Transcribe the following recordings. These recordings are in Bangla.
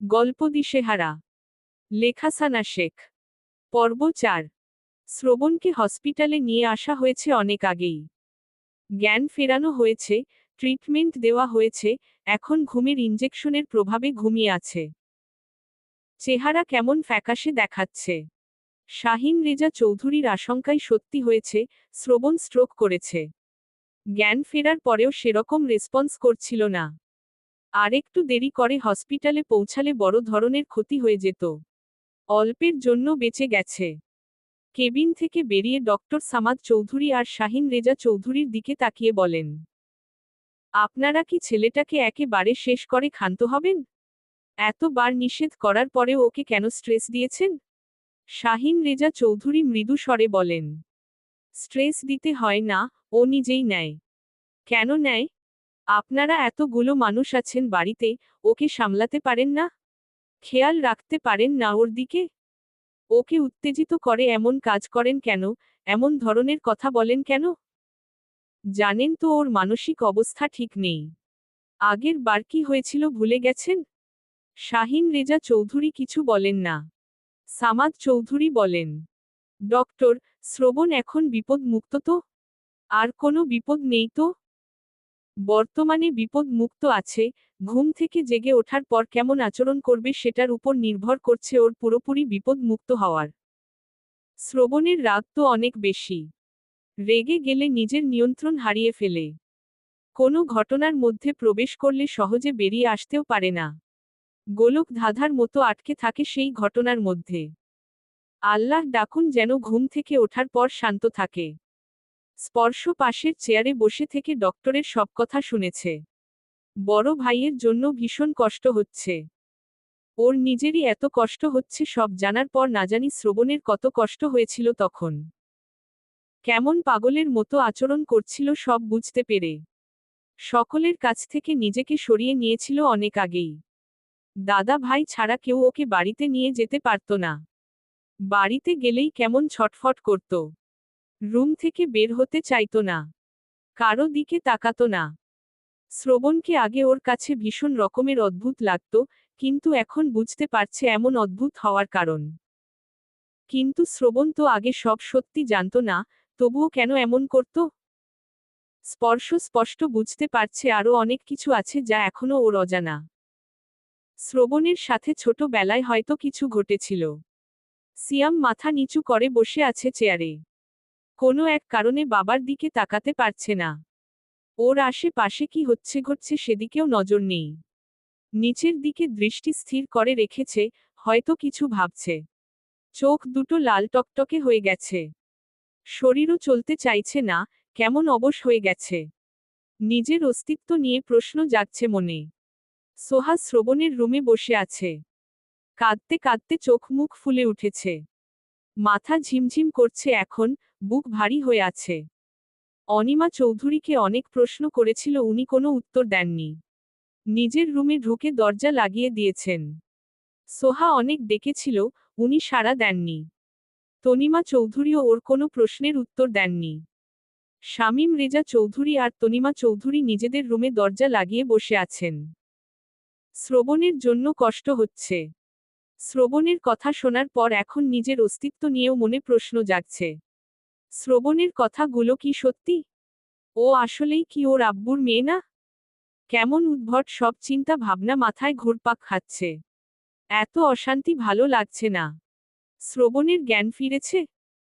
গল্প দিশেহারা লেখা সানা শেখ। পর্ব চার। শ্রবণকে হসপিটালে নিয়ে আসা হয়েছে অনেক আগেই। জ্ঞান ফেরানো হয়েছে, ট্রিটমেন্ট দেওয়া হয়েছে, এখন ঘুমের ইঞ্জেকশনের প্রভাবে ঘুমিয়ে আছে। চেহারা কেমন ফ্যাকাশে দেখাচ্ছে। শাহিন রেজা চৌধুরীর আশঙ্কাই সত্যি হয়েছে, শ্রবণ স্ট্রোক করেছে। জ্ঞান ফেরার পরেও সেরকম রেসপন্স করছিল না। আরেকটু দেরি করে হসপিটালে পৌঁছালে বড় ধরনের ক্ষতি হয়ে যেত। অল্পের জন্য বেঁচে গেছে। কেবিন থেকে বেরিয়ে ডক্টর সামাদ চৌধুরী আর শাহিন রেজা চৌধুরীর দিকে তাকিয়ে বলেন, আপনারা কি ছেলেটাকে একেবারে শেষ করে ক্ষান্ত হবেন? এতবার নিষেধ করার পরেও ওকে কেন স্ট্রেস দিয়েছেন? শাহিন রেজা চৌধুরী মৃদু স্বরে বলেন, স্ট্রেস দিতে হয় না, ও নিজেই নেয়। কেন নেয়? আপনারা এতগুলো মানুষ আছেন বাড়িতে, ওকে সামলাতে পারেন না? খেয়াল রাখতে পারেন না ওর দিকে? ওকে উত্তেজিত করে এমন কাজ করেন কেন? এমন ধরনের কথা বলেন কেন? জানেন তো ওর মানসিক অবস্থা ঠিক নেই। আগের বার কি হয়েছিল ভুলে গেছেন? শাহিন রেজা চৌধুরী কিছু বলেন না। সামাদ চৌধুরী বলেন, ডক্টর, শ্রবণ এখন বিপদ মুক্ত তো? আর কোনো বিপদ নেই তো? বর্তমানে বিপদ মুক্ত আছে, ঘুম থেকে জেগে ওঠার পর কেমন আচরণ করবে সেটার উপর নির্ভর করছে ওর পুরোপুরি বিপদ মুক্ত হওয়ার। শ্রবণের রাগ তো অনেক বেশি। রেগে গেলে নিজের নিয়ন্ত্রণ হারিয়ে ফেলে। কোনো ঘটনার মধ্যে প্রবেশ করলে সহজে বেরিয়ে আসতেও পারে না। গোলক ধাঁধার মতো আটকে থাকে সেই ঘটনার মধ্যে। আল্লাহ ডাকুন যেন ঘুম থেকে ওঠার পর শান্ত থাকে। স্পর্শ পাশের চেয়ারে বসে থেকে ডক্টরের সব কথা শুনেছে। বড় ভাইয়ের জন্য ভীষণ কষ্ট হচ্ছে। ওর নিজেরই এত কষ্ট হচ্ছে সব জানার পর না জানি শ্রবণের কত কষ্ট হয়েছিল তখন। কেমন পাগলের মতো আচরণ করছিল সব বুঝতে পেরে। সকলের কাছ থেকে নিজেকে সরিয়ে নিয়েছিল অনেক আগেই। দাদা ভাই ছাড়া কেউ ওকে বাড়িতে নিয়ে যেতে পারত না। বাড়িতে গেলেই কেমন ছটফট করত। রুম থেকে বের হতে চাইত না। কারও দিকে তাকাত না। শ্রবণকে আগে ওর কাছে ভীষণ রকমের অদ্ভুত লাগত, কিন্তু এখন বুঝতে পারছে এমন অদ্ভুত হওয়ার কারণ। কিন্তু শ্রবণ তো আগে সব সত্যি জানত না, তবুও কেন এমন করত? স্পর্শ স্পষ্ট বুঝতে পারছে আরও অনেক কিছু আছে যা এখনও ওর অজানা। শ্রবণের সাথে ছোটবেলায় হয়তো কিছু ঘটেছিল। সিয়াম মাথা নিচু করে বসে আছে চেয়ারে। কোনো এক কারণে বাবার দিকে তাকাতে পারছে না। ওর আশেপাশে কি হচ্ছে ঘটছে সেদিকেও নজর নেই। নিচের দিকে দৃষ্টি স্থির করে রেখেছে, হয়তো কিছু ভাবছে। চোখ দুটো লাল টকটকে হয়ে গেছে। শরীরও চলতে চাইছে না, কেমন অবশ হয়ে গেছে। নিজের অস্তিত্ব নিয়ে প্রশ্ন জাগছে মনে। সোহা শ্রবণের রুমে বসে আছে। কাঁদতে কাঁদতে চোখ মুখ ফুলে উঠেছে। মাথা ঝিমঝিম করছে এখন বুক ভারী হয়ে আছে। অনিমা চৌধুরীকে অনেক প্রশ্ন করেছিল, উনি কোনো উত্তর দেননি। নিজের রুমে ঢুকে দরজা লাগিয়ে দিয়েছেন। সোহা অনেক ডেকেছিল উনি সাড়া দেননি। তনিমা চৌধুরীও ওর কোনো প্রশ্নের উত্তর দেননি। শামীম রেজা চৌধুরী আর তনিমা চৌধুরী নিজেদের রুমে দরজা লাগিয়ে বসে আছেন। শ্রবণের জন্য কষ্ট হচ্ছে। শ্রবণের কথা শোনার পর এখন নিজের অস্তিত্ব নিয়েও মনে প্রশ্ন জাগছে। শ্রবণের কথাগুলো কি সত্যি? ও আসলেই কি ওর আব্বুর মেয়ে না? কেমন উদ্ভট সব চিন্তা ভাবনা মাথায় ঘুরপাক খাচ্ছে। এত অশান্তি ভালো লাগছে না। শ্রবণের জ্ঞান ফিরেছে।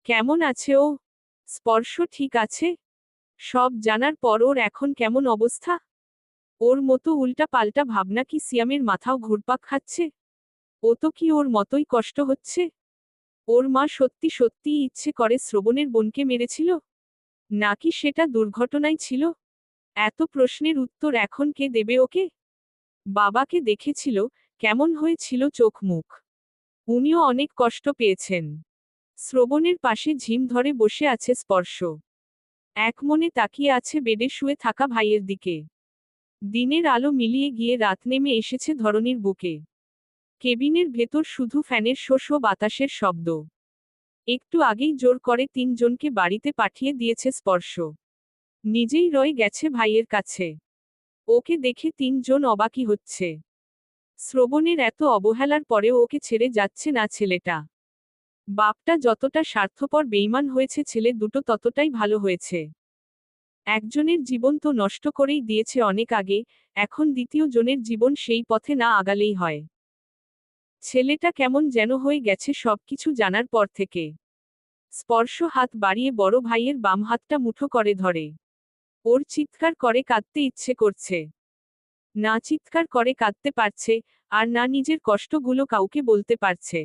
কেমন আছে ও? স্পর্শ ঠিক আছে? সব জানার পর ওর এখন কেমন অবস্থা? ওর মতো উল্টা পাল্টা ভাবনা কি সিয়ামের মাথাও ঘুরপাক খাচ্ছে? ও তো কি ওর মতোই কষ্ট হচ্ছে? ওর মা সত্যি সত্যিই ইচ্ছে করে শ্রবণের বোনকে মেরেছিল? নাকি সেটা দুর্ঘটনাই ছিল? এত প্রশ্নের উত্তর এখন কে দেবে ওকে? বাবাকে দেখেছিল, কেমন হয়েছিল চোখ মুখ। উনিও অনেক কষ্ট পেয়েছেন। শ্রবণের পাশে ঝিম ধরে বসে আছে স্পর্শ। এক মনে তাকিয়ে আছে বেডে শুয়ে থাকা ভাইয়ের দিকে। দিনের আলো মিলিয়ে গিয়ে রাত নেমে এসেছে ধরনীর বুকে। কেবিনের ভেতর শুধু ফ্যানের শোষ বাতাসের শব্দ। একটু আগেই জোর করে তিনজনকে বাড়িতে পাঠিয়ে দিয়েছে স্পর্শ। নিজেই রয়ে গেছে ভাইয়ের কাছে। ওকে দেখে তিনজন অবাকি হচ্ছে। শ্রবণের এত অবহেলার পরেও ওকে ছেড়ে যাচ্ছে না ছেলেটা। বাপটা যতটা স্বার্থপর বেইমান হয়েছে ছেলে দুটো ততটাই ভালো হয়েছে। একজনের জীবন তো নষ্ট করেই দিয়েছে অনেক আগে, এখন দ্বিতীয় জনের জীবন সেই পথে না আগালেই হয়। ছেলেটা কেমন যেন হয়ে গেছে সবকিছু জানার পর থেকে। স্পর্শ হাত বাড়িয়ে বড় ভাইয়ের বাম হাতটা মুঠো করে ধরে। ওর চিৎকার করে কাঁদতে ইচ্ছে করছে। না চিৎকার করে কাঁদতে পারছে, আর না নিজের কষ্টগুলো কাউকে বলতে পারছে।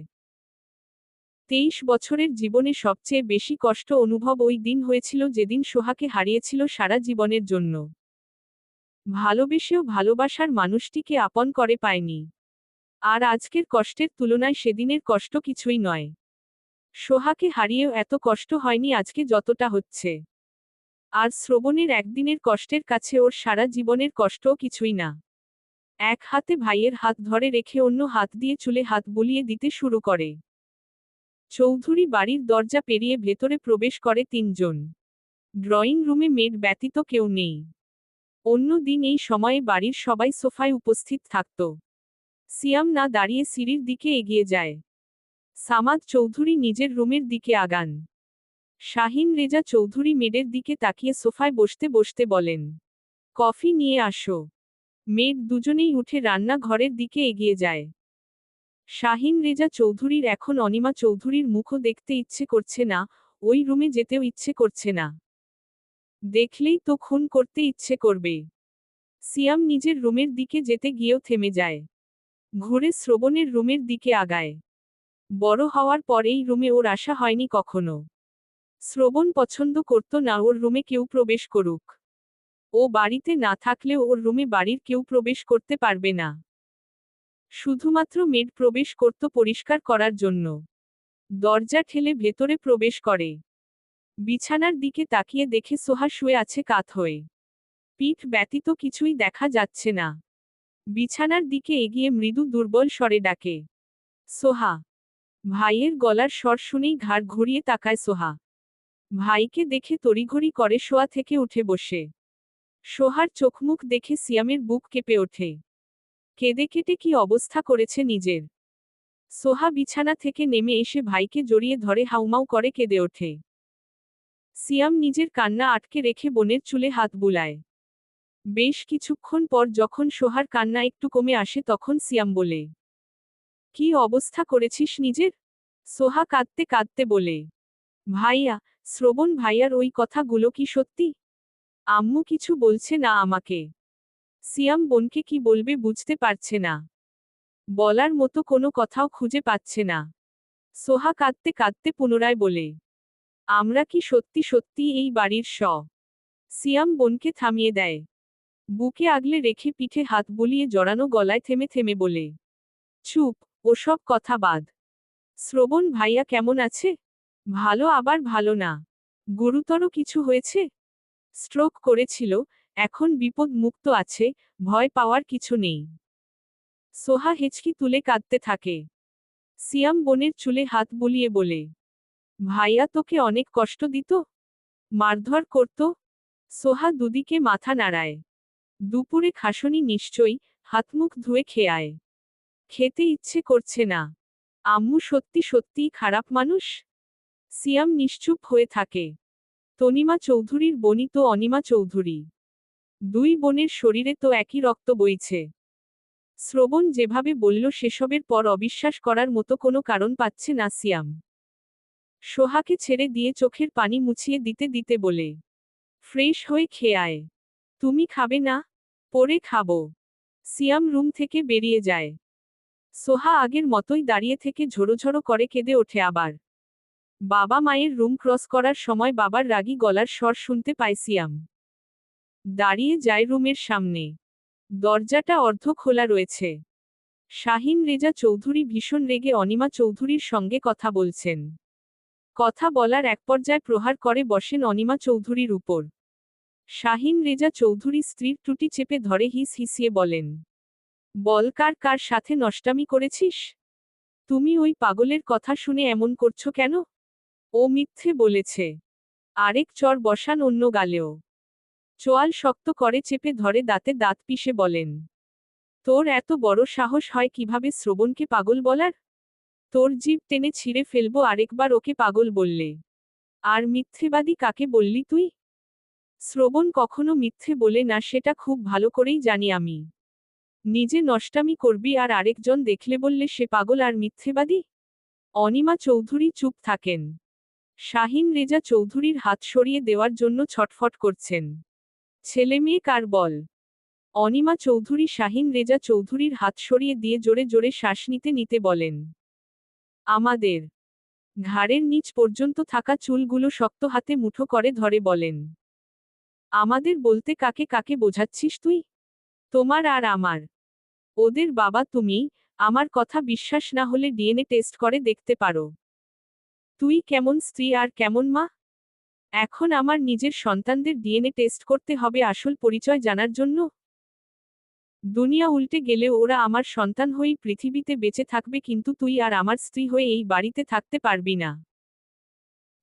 তেইশ বছরের জীবনে সবচেয়ে বেশি কষ্ট অনুভব ওই দিন হয়েছিল যেদিন সোহাকে হারিয়েছিল সারা জীবনের জন্য। ভালোবেসেও ভালোবাসার মানুষটিকে আপন করে পায়নি। আর আজকের কষ্টের তুলনায় সেদিনের কষ্ট কিছুই নয়। সোহাকে হারিয়েও এত কষ্ট হয়নি আজকে যতটা হচ্ছে। আর শ্রবণের একদিনের কষ্টের কাছে ওর সারা জীবনের কষ্টও কিছুই না। এক হাতে ভাইয়ের হাত ধরে রেখে অন্য হাত দিয়ে চুলে হাত বুলিয়ে দিতে শুরু করে। চৌধুরী বাড়ির দরজা পেরিয়ে ভেতরে প্রবেশ করে তিনজন। ড্রয়িং রুমে মেড ব্যতীত কেউ নেই। অন্য দিন এই সময়ে বাড়ির সবাই সোফায় উপস্থিত থাকত। সিয়াম না দাঁড়িয়ে সিঁড়ির দিকে এগিয়ে যায়। সামাদ চৌধুরী নিজের রুমের দিকে আগান। শাহিন রেজা চৌধুরী মেডের দিকে তাকিয়ে সোফায় বসতে বসতে বলেন, কফি নিয়ে আসো। মেড দুজনেই উঠে রান্না ঘরের দিকে এগিয়ে যায়। শাহিন রেজা চৌধুরীর এখন অনিমা চৌধুরীর মুখও দেখতে ইচ্ছে করছে না, ওই রুমে যেতেও ইচ্ছে করছে না। দেখলেই তো খুন করতে ইচ্ছে করবে। সিয়াম নিজের রুমের দিকে যেতে গিয়েও থেমে যায়। ঘুরে শ্রবণের রুমের দিকে আগায়। বড় হওয়ার পর এই রুমে ওর আসা হয়নি কখনো। শ্রবণ পছন্দ করত না ওর রুমে কেউ প্রবেশ করুক। ও বাড়িতে না থাকলেও ওর রুমে বাড়ির কেউ প্রবেশ করতে পারবে না। শুধুমাত্র মেড প্রবেশ করত পরিষ্কার করার জন্য। দরজা ঠেলে ভেতরে প্রবেশ করে। বিছানার দিকে তাকিয়ে দেখে সোহা শুয়ে আছে কাত হয়ে। পিঠ ব্যতীত কিছুই দেখা যাচ্ছে না। বিছানার দিকে এগিয়ে মৃদু দুর্বল স্বরে ডাকে, সোহা। ভাইয়ের গলার স্বর শুনেই ঘাড় ঘুরিয়ে তাকায় সোহা। ভাইকে দেখে তড়িঘড়ি করে শোয়া থেকে উঠে বসে। সোহার চোখমুখ দেখে সিয়ামের বুক কেঁপে ওঠে। কেঁদে কেটে কি অবস্থা করেছে নিজের? সোহা বিছানা থেকে নেমে এসে ভাইকে জড়িয়ে ধরে হাউমাউ করে কেঁদে ওঠে। সিয়াম নিজের কান্না আটকে রেখে বোনের চুলে হাত বুলায়। বেশ কিছুক্ষণ পর যখন সোহার কান্না একটু কমে আসে তখন সিয়াম বলে, কি অবস্থা করেছিস নিজের? সোহা কাঁদতে কাঁদতে বলে, ভাইয়া, শ্রবণ ভাইয়ার ওই কথাগুলো কি সত্যি? আম্মু কিছু বলছে না আমাকে। সিয়াম বোনকে কি বলবে বুঝতে পারছে না। বলার মতো কোনো কথাও খুঁজে পাচ্ছে না। সোহা কাঁদতে কাঁদতে পুনরায় বলে, আমরা কি সত্যি সত্যি এই বাড়ির স? সিয়াম বোনকে থামিয়ে দেয়। বুকে আগলে রেখে পিঠে হাত বুলিয়ে জড়ানো গলায় থেমে থেমে বলে, চুপ, ওসব কথা বাদ। শ্রবণ ভাইয়া কেমন আছে? ভালো আবার ভালো না। গুরুতর কিছু হয়েছে? স্ট্রোক করেছিল, এখন বিপদ মুক্ত আছে, ভয় পাওয়ার কিছু নেই। সোহা হেঁচকি তুলে কাঁদতে থাকে। সিয়াম বোনের চুলে হাত বুলিয়ে বলে, ভাইয়া তোকে অনেক কষ্ট দিত। মারধর করত। সোহা দুদিকে মাথা নাড়ায়। দুপুরে খাসনি নিশ্চয়ই হাতমুখ ধুয়ে খেয়ে আয়। খেতে ইচ্ছে করছে না। আম্মু সত্যি সত্যিই খারাপ মানুষ? সিয়াম নিশ্চুপ হয়ে থাকে। তনিমা চৌধুরীর বনি তো অনিমা চৌধুরী। দুই বোনের শরীরে তো একই রক্ত বইছে। শ্রবণ যেভাবে বলল সেসবের পর অবিশ্বাস করার মতো কোনো কারণ পাচ্ছে না সিয়াম। সোহাকে ছেড়ে দিয়ে চোখের পানি মুছিয়ে দিতে দিতে বলে, ফ্রেশ হয়ে খেয়ে আয়। তুমি খাবে না? পরে খাব। সিয়াম রুম থেকে বেরিয়ে যায়। সোহা আগের মতোই দাঁড়িয়ে থেকে ঝোড়োঝোড়ো করে কেঁদে ওঠে আবার। বাবা মায়ের রুম ক্রস করার সময় বাবার রাগী গলার স্বর শুনতে পায় সিয়াম। দাঁড়িয়ে যায় রুমের সামনে। দরজাটা অর্ধ খোলা রয়েছে। শাহিন রেজা চৌধুরী ভীষণ রেগে অনিমা চৌধুরীর সঙ্গে কথা বলছেন। কথা বলার এক পর্যায়ে প্রহার করে বসেন অনিমা চৌধুরীর উপর। শাহিন রেজা চৌধুরী স্ত্রীর টুটি চেপে ধরে হিস হিসিয়ে বলেন, বল, কার কার সাথে নষ্টামি করেছিস? তুমি ওই পাগলের কথা শুনে এমন করছ কেন? ও মিথ্যে বলেছে, আরেক চর বসান অন্য গালেও। চোয়াল শক্ত করে চেপে ধরে দাঁতে দাঁত পিষে বলেন, তোর এত বড় সাহস হয় কীভাবে শ্রবণকে পাগল বলার? তোর জীব টেনে ছিঁড়ে ফেলব আরেকবার ওকে পাগল বললে। আর মিথ্যেবাদী কাকে বললি তুই? শ্রবণ কখনো মিথ্যে বলে না, সেটা খুব ভালো করেই জানি আমি। নিজে নষ্টামি করবি আর আরেকজন দেখলে বললে সে পাগল আর মিথ্যেবাদী? অনিমা চৌধুরী চুপ থাকেন। শাহিন রেজা চৌধুরীর হাত সরিয়ে দেওয়ার জন্য ছটফট করছেন। ছেলে মেয়ে কার বল? অনিমা চৌধুরী শাহিন রেজা চৌধুরীর হাত সরিয়ে দিয়ে জোরে জোরে শ্বাস নিতে নিতে বলেন, আমাদের ঘাড়ের নিচ পর্যন্ত থাকা চুলগুলো শক্ত হাতে মুঠো করে ধরে, বলেন। আমাদের বলতে কাকে কাকে বোঝাচ্ছিস তুই? তোমার আর আমার। ওদের বাবা তুমি, আমার কথা বিশ্বাস না হলে ডিএনএ টেস্ট করে দেখতে পারো। তুই কেমন স্ত্রী আর কেমন মা? এখন আমার নিজের সন্তানদের ডিএনএ টেস্ট করতে হবে আসল পরিচয় জানার জন্য? দুনিয়া উল্টে গেলে ওরা আমার সন্তান হয়েই পৃথিবীতে বেঁচে থাকবে কিন্তু তুই আর আমার স্ত্রী হয়ে এই বাড়িতে থাকতে পারবি না।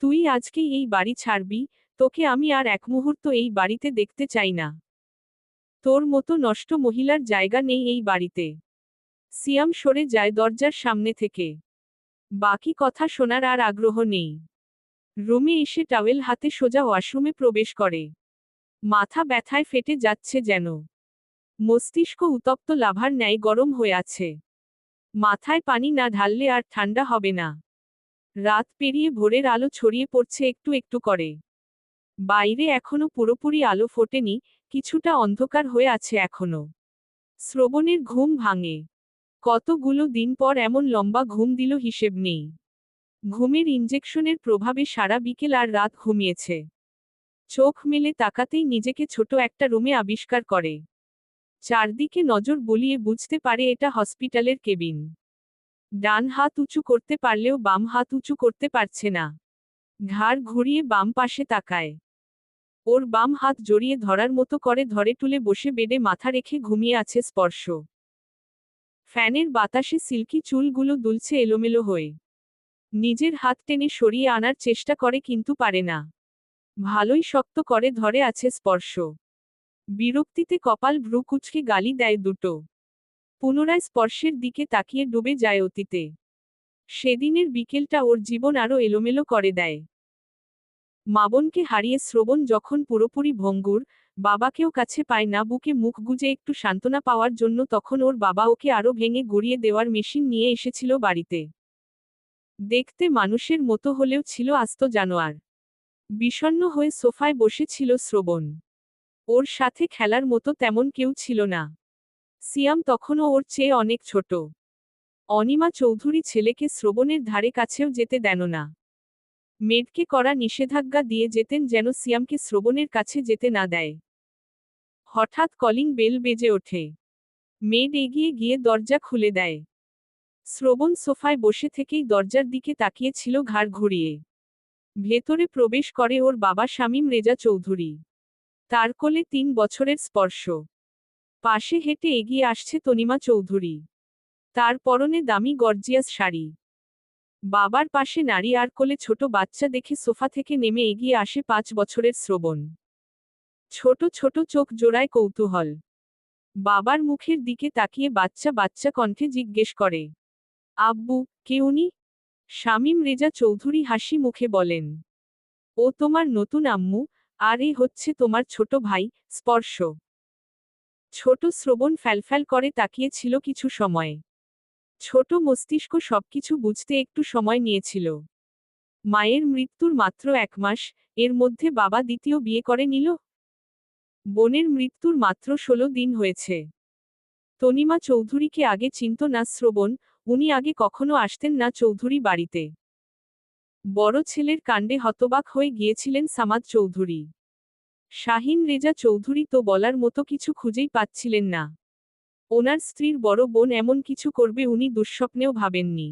তুই আজকেই এই বাড়ি ছাড়বি, তোকে আমি আর এক মুহূর্ত এই বাড়িতে দেখতে চাই না। তোর মতো নষ্ট মহিলার জায়গা নেই এই বাড়িতে। সিয়াম সরে যায় দরজার সামনে থেকে। বাকি কথা শোনার আর আগ্রহ নেই। রুমে এসে টাওয়েল হাতে সোজা ওয়াশরুমে প্রবেশ করে। মাথা ব্যথায় ফেটে যাচ্ছে যেন। মস্তিষ্ক উত্তপ্ত লাভার ন্যায় গরম হয়ে আছে। মাথায় পানি না ঢাললে আর ঠান্ডা হবে না। রাত পেরিয়ে ভোরের আলো ছড়িয়ে পড়ছে একটু একটু করে। বাইরে এখনও পুরোপুরি আলো ফোটেনি, কিছুটা অন্ধকার হয়ে আছে এখনও। শ্রবণের ঘুম ভাঙে। কতগুলো দিন পর এমন লম্বা ঘুম দিল হিসেব নেই। ঘুমের ইঞ্জেকশনের প্রভাবে সারা বিকেল আর রাত ঘুমিয়েছে। চোখ মেলে তাকাতেই নিজেকে ছোট একটা রুমে আবিষ্কার করে। চারদিকে নজর বলিয়ে বুঝতে পারে এটা হসপিটালের কেবিন। ডান হাত উঁচু করতে পারলেও বাম হাত উঁচু করতে পারছে না। ঘাড় ঘুরিয়ে বাম পাশে তাকায়। ওর বাম হাত জড়িয়ে ধরার মতো করে ধরে তুলে বসে বেডে মাথা রেখে ঘুমিয়ে আছে স্পর্শ। ফ্যানের বাতাসে সিল্কি চুলগুলো দুলছে এলোমেলো হয়ে। নিজের হাত টেনে সরিয়ে আনার চেষ্টা করে কিন্তু পারে না। ভালোই শক্ত করে ধরে আছে স্পর্শ। বিরক্তিতে কপাল ভ্রু কুচকে গালি দেয় দুটো। পুনরায় স্পর্শের দিকে তাকিয়ে ডুবে যায় অতীতে। সেদিনের বিকেলটা ওর জীবন আরও এলোমেলো করে দেয়। মাবনকে হারিয়ে শ্রবণ যখন পুরোপুরি ভঙ্গুর, বাবাকেও কাছে পায় না, বুকে মুখ গুজে একটু সান্ত্বনা পাওয়ার জন্য তখন ওর বাবা ওকে আরও ভেঙে গড়িয়ে দেওয়ার মেশিন নিয়ে এসেছিল বাড়িতে। দেখতে মানুষের মতো হলেও ছিল আস্ত জানোয়ার। বিষণ্ণ হয়ে সোফায় বসেছিল শ্রবণ। ওর সাথে খেলার মতো তেমন কেউ ছিল না। সিয়াম তখনও ওর চেয়ে অনেক ছোট। অনিমা চৌধুরী ছেলেকে শ্রবণের ধারে কাছেও যেতে দেন না। মেডকে করা নিষেধাজ্ঞা দিয়ে যেতেন যেন সিয়ামকে শ্রবণের কাছে যেতে না দেয়। হঠাৎ কলিং বেল বেজে ওঠে। মেড এগিয়ে গিয়ে দরজা খুলে দেয়। শ্রবণ সোফায় বসে থেকেই দরজার দিকে তাকিয়েছিল ঘাড় ঘুরিয়ে। ভেতরে প্রবেশ করে ওর বাবা শামীম রেজা চৌধুরী। তার কোলে তিন বছরের স্পর্শ। পাশে হেঁটে এগিয়ে আসছে তনিমা চৌধুরী। তার পরনে দামি গর্জিয়াস শাড়ি। বাবার পাশে নারী আর কোলে ছোট বাচ্চা দেখে সোফা থেকে নেমে এগিয়ে আসে পাঁচ বছরের শ্রবণ। ছোট ছোট চোখ জোড়ায় কৌতূহল। বাবার মুখের দিকে তাকিয়ে বাচ্চা বাচ্চা কণ্ঠে জিজ্ঞেস করে, আব্বু, কে উনি? শামীম রেজা চৌধুরী হাসি মুখে বলেন, ও তোমার নতুন আম্মু, আর এ হচ্ছে তোমার ছোট ভাই, স্পর্শ। ছোট শ্রবণ ফ্যালফ্যাল করে তাকিয়েছিল কিছু সময়। ছোট মস্তিষ্ক সবকিছু বুঝতে একটু সময় নিয়েছিল। মায়ের মৃত্যুর মাত্র এক মাস, এর মধ্যে বাবা দ্বিতীয় বিয়ে করে নিল। বোনের মৃত্যুর মাত্র ষোলো দিন হয়েছে। তনিমা চৌধুরীকে আগে চিনত না শ্রবণ, উনি আগে কখনো আসতেন না চৌধুরী বাড়িতে। বড় ছেলের কাণ্ডে হতবাক হয়ে গিয়েছিলেন সামাদ চৌধুরী। শাহিন রেজা চৌধুরী তো বলার মতো কিছু খুঁজেই পাচ্ছিলেন না। ওনার স্ত্রীর বড় বোন এমন কিছু করবে উনি দুঃস্বপ্নেও ভাবেননি।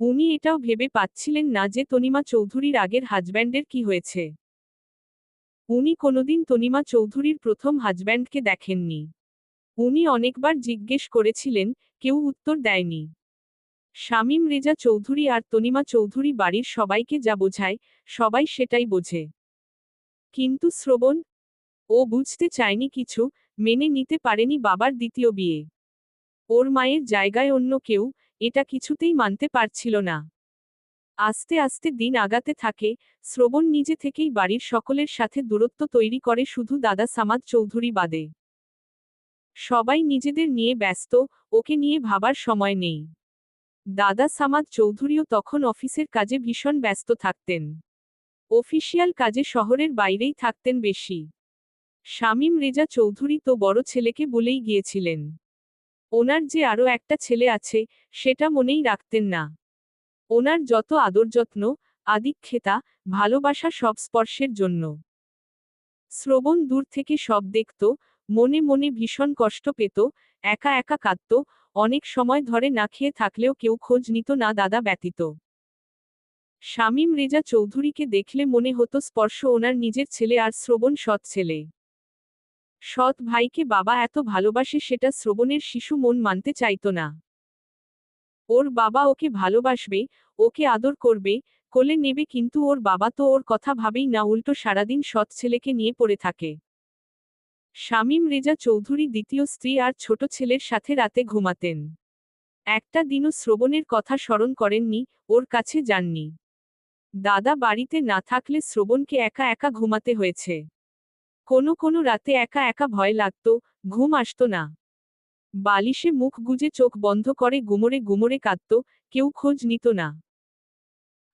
উনি এটাও ভেবে পাচ্ছিলেন না যে তনিমা চৌধুরীর আগের হাজব্যান্ডের কি হয়েছে। উনি কোনোদিন তনিমা চৌধুরীর প্রথম হাজব্যান্ডকে দেখেননি। উনি অনেকবার জিজ্ঞেস করেছিলেন, কেউ উত্তর দেয়নি। শামীম রেজা চৌধুরী আর তনিমা চৌধুরী বাড়ির সবাইকে যা বোঝায়, সবাই সেটাই বোঝে। কিন্তু শ্রবণ, ও বুঝতে চায়নি কিছু, মেনে নিতে পারেনি বাবার দ্বিতীয় বিয়ে। ওর মায়ের জায়গায় অন্য কেউ, এটা কিছুতেই মানতে পারছিল না। আস্তে আস্তে দিন আগাতে থাকে, শ্রবণ নিজে থেকেই বাড়ির সকলের সাথে দূরত্ব তৈরি করে শুধু দাদা সামাদ চৌধুরী বাদে। সবাই নিজেদের নিয়ে ব্যস্ত, ওকে নিয়ে ভাবার সময় নেই। দাদা সামাদ চৌধুরীও তখন অফিসের কাজে ভীষণ ব্যস্ত থাকতেন। অফিসিয়াল কাজে শহরের বাইরেই থাকতেন বেশি। শামীম রেজা চৌধুরী তো বড় ছেলেকে বলেই গিয়েছিলেন। ওনার যে আরও একটা ছেলে আছে, সেটা মনেই রাখতেন না। ওনার যত আদর যত্ন, আদিক্ষেতা, ভালোবাসা সব স্পর্শের জন্য। শ্রবণ দূর থেকে সব দেখত, মনে মনে ভীষণ কষ্ট পেত, একা একা কাঁদত, অনেক সময় ধরে না খেয়ে থাকলেও কেউ খোঁজ নিত না দাদা ব্যতীত। শামীম রেজা চৌধুরীকে দেখলে মনে হতো স্পর্শ ওনার নিজের ছেলে আর শ্রবণ সৎ ছেলে। সৎ ভাইকে বাবা এত ভালোবাসে সেটা শ্রবণের শিশু মন মানতে চাইত না। ওর বাবা ওকে ভালোবাসবে, ওকে আদর করবে, কোলে নেবে কিন্তু ওর বাবা তো ওর কথা ভাবেই না উল্টো সারাদিন সৎ ছেলেকে নিয়ে পড়ে থাকে। শামীম রেজা চৌধুরী দ্বিতীয় স্ত্রী আর ছোট ছেলের সাথে রাতে ঘুমাতেন। একটা দিনও শ্রবণের কথা স্মরণ করেননি, ওর কাছে যাননি। দাদা বাড়িতে না থাকলে শ্রবণকে একা একা ঘুমাতে হয়েছে। কোনো কোনো রাতে একা একা ভয় লাগত, ঘুম আসত না। বালিশে মুখ গুজে চোখ বন্ধ করে গুমরে গুমরে কাঁদত, কেউ খোঁজ নিত না।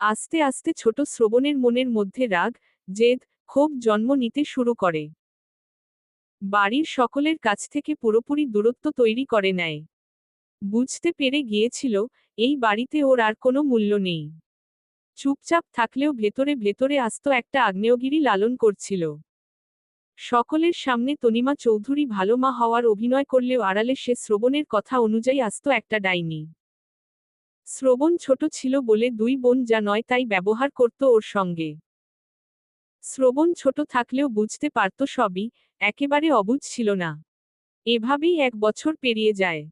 আস্তে আস্তে ছোট শ্রবণের মনের মধ্যে রাগ, জেদ, ক্ষোভ জন্ম নিতে শুরু করে। বাড়ির সকলের কাছ থেকে পুরোপুরি দূরত্ব তৈরি করে নেয়। বুঝতে পেরে গিয়েছিল, এই বাড়িতে ওর আর কোনো মূল্য নেই। চুপচাপ থাকলেও ভেতরে ভেতরে আস্ত একটা আগ্নেয়গিরি লালন করছিল। সকলের সামনে তনিমা চৌধুরী ভালো মা হওয়ার অভিনয় করলেও আড়ালে সে শ্রবণের কথা অনুযায়ী আস্ত একটা ডাইনি। শ্রবণ ছোট ছিল বলে দুই বোন যা নয় তাই ব্যবহার করত ওর সঙ্গে। শ্রবণ ছোট থাকলেও বুঝতে পারত সবই, একেবারে অবুঝ ছিল না। এভাবেই এক বছর পেরিয়ে যায়।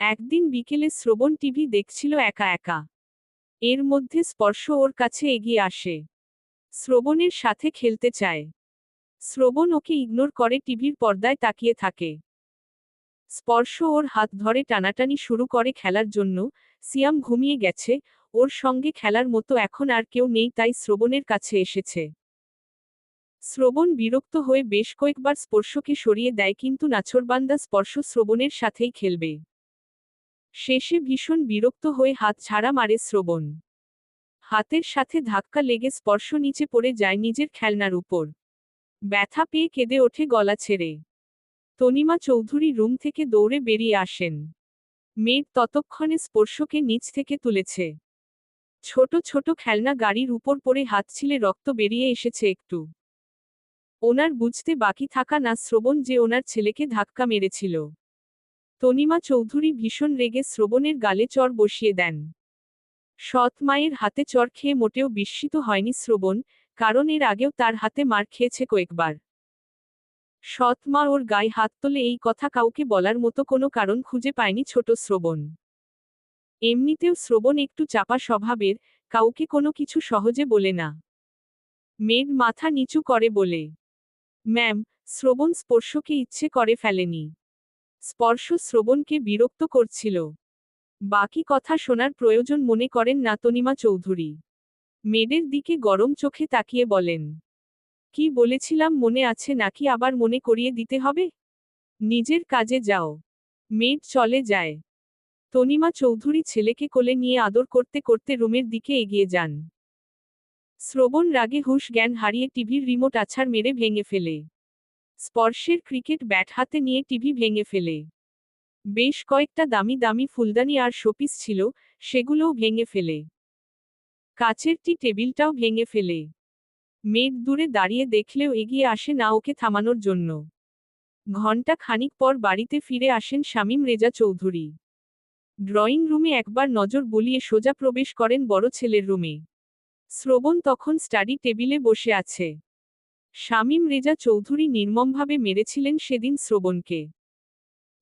একদিন বিকেলে শ্রবণ টিভি দেখছিল একা একা। এর মধ্যে স্পর্শ ওর কাছে এগিয়ে আসে। শ্রবণের সাথে খেলতে চায়। শ্রবণ ওকে ইগনোর করে টিভির পর্দায় তাকিয়ে থাকে। স্পর্শ ওর হাত ধরে টানাটানি শুরু করে খেলার জন্য। সিয়াম ঘুমিয়ে গেছে। ওর সঙ্গে খেলার মতো এখন আর কেউ নেই তাই শ্রবণের কাছে এসেছে। শ্রবণ বিরক্ত হয়ে বেশ কয়েকবার স্পর্শকে সরিয়ে দেয় কিন্তু নাছরবান্দা স্পর্শ শ্রবণের সাথেই খেলবে। শেষে ভীষণ বিরক্ত হয়ে হাত ছাড়া মারে শ্রবণ। হাতের সাথে ধাক্কা লেগে স্পর্শ নিচে পড়ে যায় নিজের খেলনার উপর। ব্যথা পেয়ে কেঁদে ওঠে গলা ছেড়ে। তনিমা চৌধুরী রুম থেকে দৌড়ে বেরিয়ে আসেন। মেয়ের ততক্ষণে স্পর্শকে নিচ থেকে তুলেছে। ছোট ছোট খেলনা গাড়ির উপর পড়ে হাত ছিলে রক্ত বেরিয়ে এসেছে একটু। ওনার বুঝতে বাকি থাকা না শ্রবণ যে ওনার ছেলেকে ধাক্কা মেরেছিল। তনিমা চৌধুরী ভীষণ রেগে শ্রবণের গালে চর বসিয়ে দেন। সৎ মায়ের হাতে চর খেয়ে মোটেও বিস্মিত হয়নি শ্রবণ, কারণ এর আগেও তার হাতে মার খেয়েছে কয়েকবার। সৎ মা ওর গায়ে হাত তোলে এই কথা কাউকে বলার মতো কোনো কারণ খুঁজে পায়নি ছোট শ্রবণ। এমনিতেও শ্রবণ একটু চাপা স্বভাবের, কাউকে কোনো কিছু সহজে বলে না। মেঘ মাথা নিচু করে বলে, ম্যাম, শ্রবণ স্পর্শকে ইচ্ছে করে ফেলেনি। স্পর্শ শ্রবণকে বিরক্ত করছিল। বাকি কথা শোনার প্রয়োজন মনে করেন না তনিমা চৌধুরী। মেয়েদের দিকে গরম চোখে তাকিয়ে বলেন, কি বলেছিলাম মনে আছে নাকি আবার মনে করিয়ে দিতে হবে? নিজের কাজে যাও। মেয়ের চলে যায় তনিমা চৌধুরী ছেলেকে কোলে নিয়ে আদর করতে করতে রুমের দিকে এগিয়ে যান। শ্রবণ রাগে হুশ জ্ঞান হারিয়ে টিভির রিমোট আছাড় মেরে ভেঙে ফেলে। স্পর্শের ক্রিকেট ব্যাট হাতে নিয়ে টিভি ভেঙে ফেলে। বেশ কয়েকটা দামি দামি ফুলদানি আর শোপিস ছিল, সেগুলোও ভেঙে ফেলে। কাচের টি টেবিলটাও ভেঙে ফেলে। মেঘ দূরে দাঁড়িয়ে দেখলেও এগিয়ে আসে না ওকে থামানোর জন্য। ঘণ্টা খানিক পর বাড়িতে ফিরে আসেন শামীম রেজা চৌধুরী। ড্রয়িং রুমে একবার নজর বলিয়ে সোজা প্রবেশ করেন বড় ছেলের রুমে। শ্রবণ তখন স্টাডি টেবিলে বসে আছে। শামীম রেজা চৌধুরী নির্মমভাবে মেরেছিলেন সেদিন শ্রবণকে।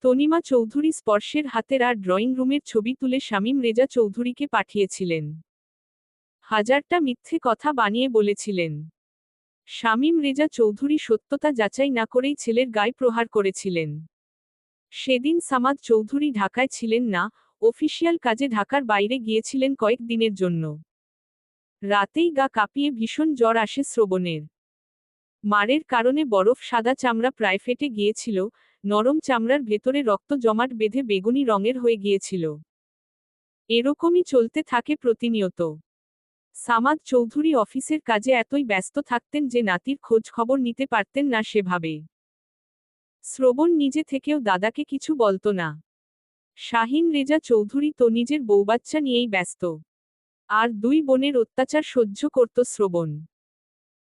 তনিমা চৌধুরী স্পর্শের হাতের আর ড্রয়িং রুমের ছবি তুলে শামীম রেজা চৌধুরীকে পাঠিয়েছিলেন। হাজারটা মিথ্যে কথা বানিয়ে বলেছিলেন। শামীম রেজা চৌধুরী সত্যতা যাচাই না করেই ছেলের গায়ে প্রহার করেছিলেন। সেদিন সামাদ চৌধুরী ঢাকায় ছিলেন না, অফিসিয়াল কাজে ঢাকার বাইরে গিয়েছিলেন কয়েক দিনের জন্য। রাতেই গা কাঁপিয়ে ভীষণ জ্বর আসে শ্রবণের। মারের কারণে বরফ সাদা চামড়া প্রায় ফেটে গিয়েছিল, নরম চামড়ার ভেতরে রক্ত জমাট বেঁধে বেগুনি রঙের হয়ে গিয়েছিল। এরকমই চলতে থাকে প্রতিনিয়ত। সামাদ চৌধুরী অফিসের কাজে এতই ব্যস্ত থাকতেন যে নাতির খোঁজ খবর নিতে পারতেন না সেভাবে। শ্রবণ নিজে থেকেও দাদাকে কিছু বলতো না। শাহিন রেজা চৌধুরী তো নিজের বউবাচ্চা নিয়েই ব্যস্ত। আর দুই বোনের অত্যাচার সহ্য করত শ্রবণ।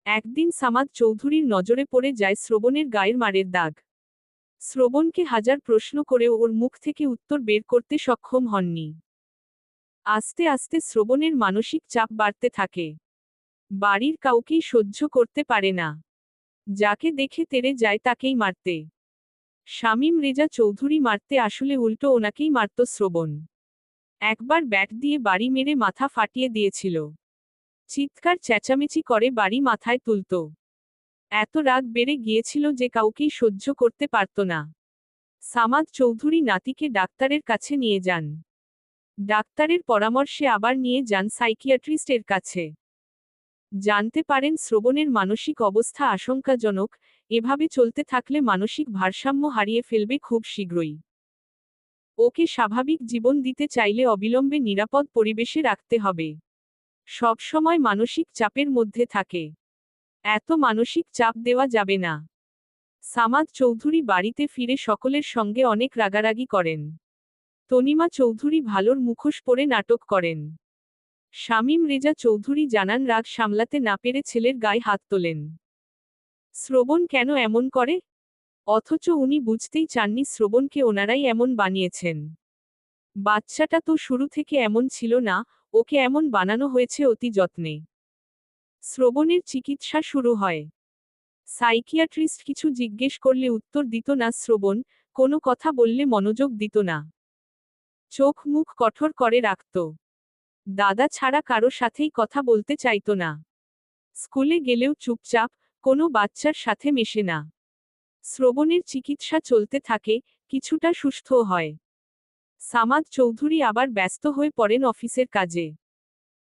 একদিন সামাদ চৌধুরীর নজরে পড়ে যায় শ্রবণের গায়ের মারের দাগ। শ্রবণকে হাজার প্রশ্ন করেও ওর মুখ থেকে উত্তর বের করতে সক্ষম হননি। আস্তে আস্তে শ্রবণের মানসিক চাপ বাড়তে থাকে। বাড়ির কাউকেই সহ্য করতে পারে না। যাকে দেখে তেরে যায় তাকেই মারতে। শামীম রেজা চৌধুরী মারতে আসলে উল্টো ওনাকেই মারত শ্রবণ। একবার ব্যাট দিয়ে বাড়ি মেরে মাথা ফাটিয়ে দিয়েছিল। চিৎকার চেঁচামেচি করে বাড়ি মাথায় তুলত। এত রাগ বেড়ে গিয়েছিল যে কাউকেই সহ্য করতে পারত না। সামাদ চৌধুরী নাতিকে ডাক্তারের কাছে নিয়ে যান। ডাক্তারের পরামর্শে আবার নিয়ে যান সাইকিয়াট্রিস্টের কাছে। জানতে পারেন শ্রবণের মানসিক অবস্থা আশঙ্কাজনক, এভাবে চলতে থাকলে মানসিক ভারসাম্য হারিয়ে ফেলবে খুব শীঘ্রই। ওকে স্বাভাবিক জীবন দিতে চাইলে অবিলম্বে নিরাপদ পরিবেশে রাখতে হবে। সবসময় মানসিক চাপের মধ্যে থাকে। এত মানসিক চাপ দেওয়া যাবে না। সামাদ চৌধুরী বাড়িতে ফিরে সকলের সঙ্গে অনেক রাগারাগি করেন। তনিমা চৌধুরী ভালোর মুখোশ পরে নাটক করেন। শামীম রেজা চৌধুরী জানান রাগ সামলাতে না পেরে ছেলের গায়ে হাত তোলেন। শ্রবণ কেন এমন করে? অথচ উনি বুঝতেই চাননি শ্রবণকে ওনারাই এমন বানিয়েছেন। বাচ্চাটা তো শুরু থেকে এমন ছিল না ওকে এমন বানানো হয়েছে অতি যত্নে। শ্রবণের চিকিৎসা শুরু হয়। সাইকিয়াট্রিস্ট কিছু জিজ্ঞেস করলে উত্তর দিত না, শ্রবণ, কোনো কথা বললে মনোযোগ দিত না। চোখ মুখ কঠোর করে রাখত। দাদা ছাড়া কারও সাথেই কথা বলতে চাইত না। স্কুলে গেলেও চুপচাপ, কোনো বাচ্চার সাথে মেশে না। শ্রবণের চিকিৎসা চলতে থাকে, কিছুটা সুস্থ হয়। সামাদ চৌধুরী আবার ব্যস্ত হয়ে পড়েন অফিসের কাজে।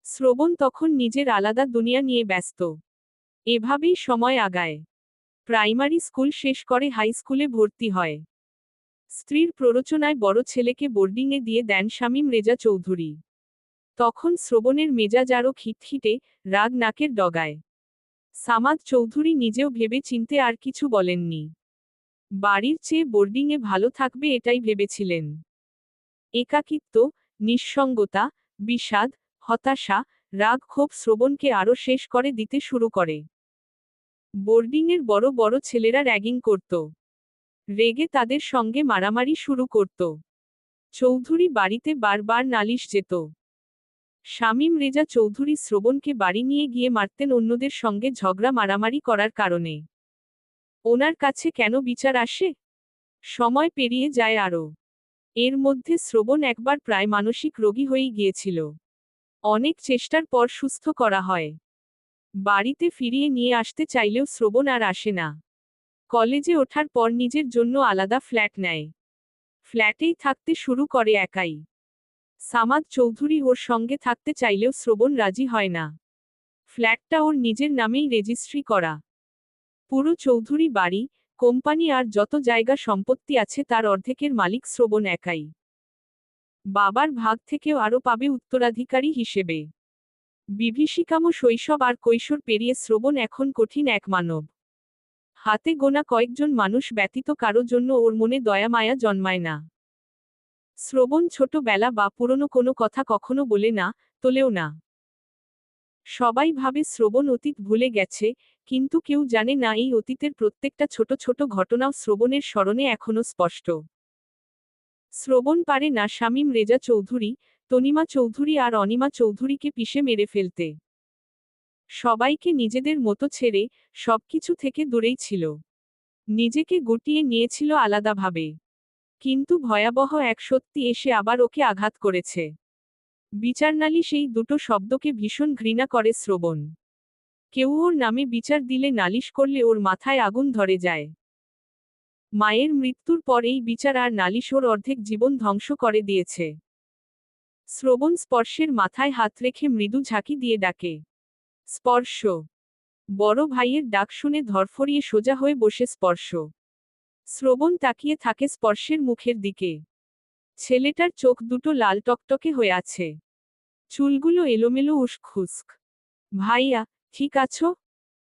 শ্রবণ তখন নিজের আলাদা দুনিয়া নিয়ে ব্যস্ত। এভাবেই সময় আগায়। প্রাইমারি স্কুল শেষ করে হাই স্কুলে ভর্তি হয়। স্ত্রীর প্ররোচনায় বড় ছেলেকে বোর্ডিংয়ে দিয়ে দেন শামীম রেজা চৌধুরী। তখন শ্রবণের মেজাজ আরও খিটখিটে, রাগ নাকের ডগায়। সামাদ চৌধুরী নিজেও ভেবে চিনতে আর কিছু বলেননি। বাড়ির চেয়ে বোর্ডিংয়ে ভালো থাকবে এটাই ভেবেছিলেন। একাকিত্ব, নিঃসঙ্গতা, বিষাদ, হতাশা, রাগ ক্ষোভ শ্রবণকে আরও শেষ করে দিতে শুরু করে। বোর্ডিংয়ের বড় বড় ছেলেরা র্যাগিং করত। রেগে তাদের সঙ্গে মারামারি শুরু করত। চৌধুরী বাড়িতে বারবার নালিশ যেত। শামীম রেজা চৌধুরী শ্রবণকে বাড়ি নিয়ে গিয়ে মারতেন অন্যদের সঙ্গে ঝগড়া মারামারি করার কারণে। ওনার কাছে কেন বিচার আসে? সময় পেরিয়ে যায় আরও। এর মধ্যে শ্রবণ একবার প্রায় মানসিক রোগী হয়েই গিয়েছিল। অনেক চেষ্টার পর সুস্থ করা হয়। বাড়িতে ফিরিয়ে নিয়ে আসতে চাইলেও শ্রবণ আর আসে না। কলেজে ওঠার পর নিজের জন্য আলাদা ফ্ল্যাট নেয়। ফ্ল্যাটেই থাকতে শুরু করে একাই। সামাদ চৌধুরী ওর সঙ্গে থাকতে চাইলেও শ্রবণ রাজি হয় না। ফ্ল্যাটটা ওর নিজের নামেই রেজিস্ট্রি করা। পুরো চৌধুরী বাড়ি কোম্পানি আর যত জায়গা সম্পত্তি আছে তার অর্ধেকের মালিক শ্রবণ একাই। বাবার ভাগ থেকেও আরও পাবে উত্তরাধিকারী হিসেবে। বিভীষিকামো শৈশব আর কৈশোর পেরিয়ে শ্রবণ এখন কঠিন এক মানব। হাতে গোনা কয়েকজন মানুষ ব্যতীত কারও জন্য ওর মনে দয়া মায়া জন্মায় না। শ্রবণ ছোটবেলা বা পুরনো কোনো কথা কখনো বলে না, তোলেও না। সবাই ভাবে শ্রবণ অতীত ভুলে গেছে কিন্তু কেউ জানে না এই অতীতের প্রত্যেকটা ছোট ছোট ঘটনাও শ্রবণের স্মরণে এখনও স্পষ্ট। শ্রবণ পারে না শামীম রেজা চৌধুরী, তনিমা চৌধুরী আর অনিমা চৌধুরীকে পিষে মেরে ফেলতে। সবাইকে নিজেদের মতো ছেড়ে সবকিছু থেকে দূরেই ছিল। নিজেকে গুটিয়ে নিয়েছিল আলাদাভাবে। কিন্তু ভয়াবহ এক সত্যি এসে আবার ওকে আঘাত করেছে। বিচারনালী সেই দুটো শব্দকে ভীষণ ঘৃণা করে শ্রবণ। কেউ ওর নামে বিচার দিলে নালিশ করলে ওর মাথায় আগুন ধরে যায়। মায়ের মৃত্যুর পর এই বিচার আর নালিশ ওর অর্ধেক জীবন ধ্বংস করে দিয়েছে। শ্রবণ স্পর্শের মাথায় হাত রেখে মৃদু ঝাঁকি দিয়ে ডাকে। স্পর্শ। বড় ভাইয়ের ডাক শুনে ধরফরিয়ে সোজা হয়ে বসে স্পর্শ। শ্রবণ তাকিয়ে থাকে স্পর্শের মুখের দিকে। ছেলেটার চোখ দুটো লাল টকটকে হয়ে আছে। চুলগুলো এলোমেলো উস্খুস্ক ভাইয়া ঠিক আছো?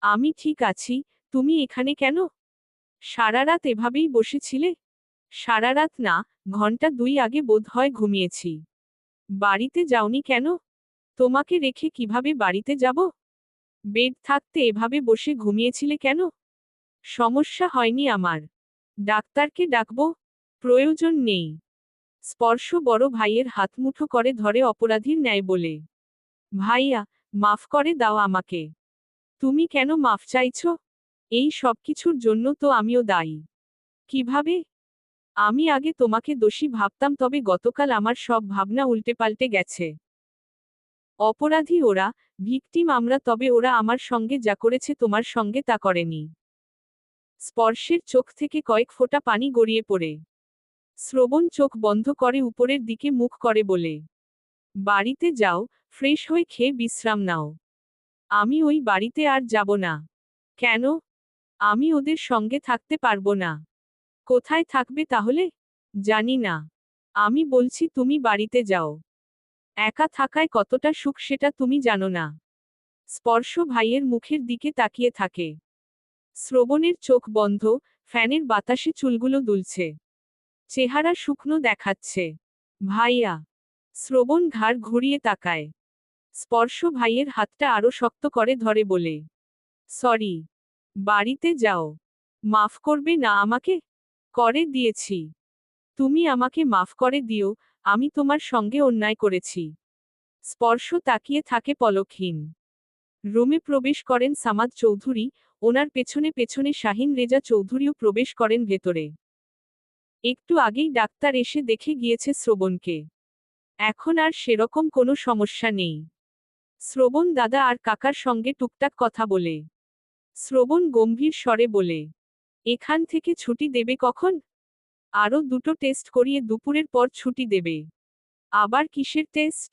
আমি ঠিক আছি, তুমি এখানে কেন? সারা রাত এভাবেই বসেছিলে? সারা রাত না, ঘণ্টা দুই আগে বোধ হয় ঘুমিয়েছি। বাড়িতে যাওনি কেন? তোমাকে রেখে কীভাবে বাড়িতে যাব? বেড থাকতে এভাবে বসে ঘুমিয়েছিলে কেন? সমস্যা হয়নি আমার। ডাক্তারকে ডাকব? প্রয়োজন নেই। স্পর্শ বড় ভাইয়ের হাত মুঠো করে ধরে অপরাধীর ন্যায় বলে। ভাইয়া মাফ করে দাও আমাকে। তুমি কেন মাফ চাইছ? এই সব কিছুর জন্য তো আমিও দায়ী। কীভাবে? আমি আগে তোমাকে দোষী ভাবতাম, তবে গতকাল আমার সব ভাবনা উল্টে পাল্টে গেছে। অপরাধী ওরা, ভিকটিম আমরা, তবে ওরা আমার সঙ্গে যা করেছে তোমার সঙ্গে তা করেনি। স্পর্শের চোখ থেকে কয়েক ফোঁটা পানি গড়িয়ে পড়ে। শ্রবণ চোখ বন্ধ করে উপরের দিকে মুখ করে বলে, বাড়িতে যাও ফ্রেশ হয়ে খেয়ে বিশ্রাম নাও। আমি ওই বাড়িতে আর যাব না। কেন? আমি ওদের সঙ্গে থাকতে পারব না। কোথায় থাকবে তাহলে? জানি না। আমি বলছি, তুমি বাড়িতে যাও। একা থাকায় কতটা সুখ সেটা তুমি জানো না। স্পর্শ ভাইয়ের মুখের দিকে তাকিয়ে থাকে। শ্রবণের চোখ বন্ধ, ফ্যানের বাতাসে চুলগুলো দুলছে। চেহারা শুকনো দেখাচ্ছে। ভাইয়া, শ্রবণ ঘাড় ঘুরিয়ে তাকায়। স্পর্শ ভাইয়ের হাতটা আরও শক্ত করে ধরে বলে, সরি, বাড়িতে যাও। মাফ করবে না আমাকে? করে দিয়েছি। তুমি আমাকে মাফ করে দিও, আমি তোমার সঙ্গে অন্যায় করেছি স্পর্শ তাকিয়ে থাকে পলকহীন। রুমে প্রবেশ করেন সামাদ চৌধুরী, ওনার পেছনে পেছনে শাহিন রেজা চৌধুরীও প্রবেশ করেন ভেতরে। একটু আগেই ডাক্তার এসে দেখে গিয়েছে শ্রবণকে। এখন আর সেরকম কোনো সমস্যা নেই। শ্রবণ দাদা আর কাকার সঙ্গে টুকটাক কথা বলে। শ্রবণ গম্ভীর স্বরে বলে, এখান থেকে ছুটি দেবে কখন? আরও দুটো টেস্ট করিয়ে দুপুরের পর ছুটি দেবে। আবার কিসের টেস্ট?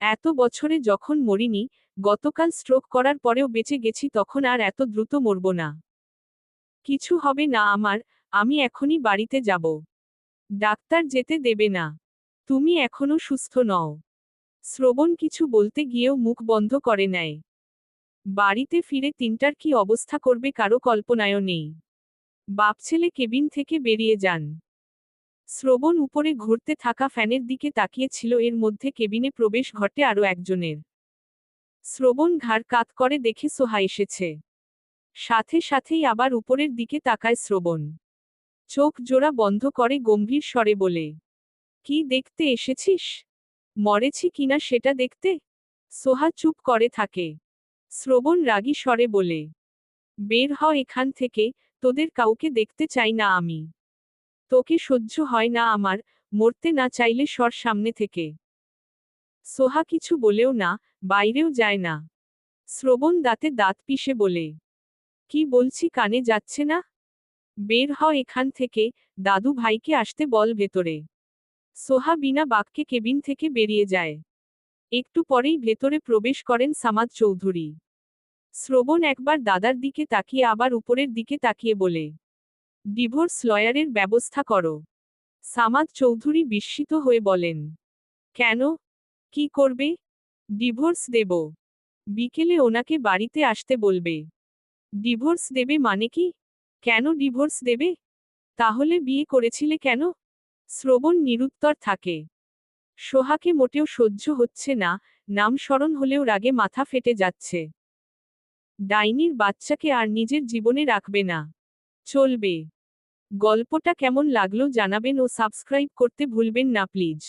এত বছরে যখন মরিনি, গতকাল স্ট্রোক করার পরেও বেঁচে গেছি তখন আর এত দ্রুত মরব না। কিছু হবে না আমার, আমি এখনই বাড়িতে যাব। ডাক্তার যেতে দেবে না। তুমি এখনও সুস্থ নও। শ্রবণ কিছু বলতে গিয়েও মুখ বন্ধ করে নেয়। বাড়িতে ফিরে তিনটার কি অবস্থা করবে কারও কল্পনায়ও নেই। বাপ ছেলে কেবিন থেকে বেরিয়ে যান। শ্রবণ উপরে ঘুরতে থাকা ফ্যানের দিকে তাকিয়েছিল, এর মধ্যে কেবিনে প্রবেশ ঘটে আরও একজনের। শ্রবণ ঘাড় কাত করে দেখে সোহা এসেছে। সাথে সাথেই আবার উপরের দিকে তাকায় শ্রবণ। চোখ জোড়া বন্ধ করে গম্ভীর স্বরে বলে, কি দেখতে এসেছিস? মরেছি কিনা সেটা দেখতে? সোহা চুপ করে থাকে। শ্রবণ রাগী স্বরে বলে, বের হ এখান থেকে, তোদের কাউকে দেখতে চাই না আমি। তোকে সহ্য হয় না আমার, মরতে না চাইলে সর সামনে থেকে সোহা কিছু বলেও না, বাইরেও যায় না। শ্রবণ দাঁতে দাঁত পিষে বলে, কি বলছি কানে যাচ্ছে না? বের হ এখান থেকে দাদু ভাইকে আসতে বল ভেতরে। সোহা বিনা বাক্যে কেবিন থেকে বেরিয়ে যায়। একটু পরেই ভেতরে প্রবেশ করেন সামাদ চৌধুরী। শ্রবণ একবার দাদার দিকে তাকিয়ে আবার উপরের দিকে তাকিয়ে বলে, ডিভোর্স লয়ারের ব্যবস্থা করো। সামাদ চৌধুরী বিস্মিত হয়ে বলেন, কেন? কি করবে? ডিভোর্স দেব। বিকেলে ওনাকে বাড়িতে আসতে বলবে। ডিভোর্স দেবে মানে কি? কেন ডিভোর্স দেবে? তাহলে বিয়ে করেছিলে কেন? শ্রবণ নিরুত্তর থাকে। সোহাকে মোটেও সহ্য হচ্ছে না, নাম স্মরণ হলেও রাগে মাথা ফেটে যাচ্ছে। ডাইনির বাচ্চাকে আর নিজের জীবনে রাখবে না। চলবে। গল্পটা কেমন লাগল জানাবেন ও সাবস্ক্রাইব করতে ভুলবেন না প্লিজ।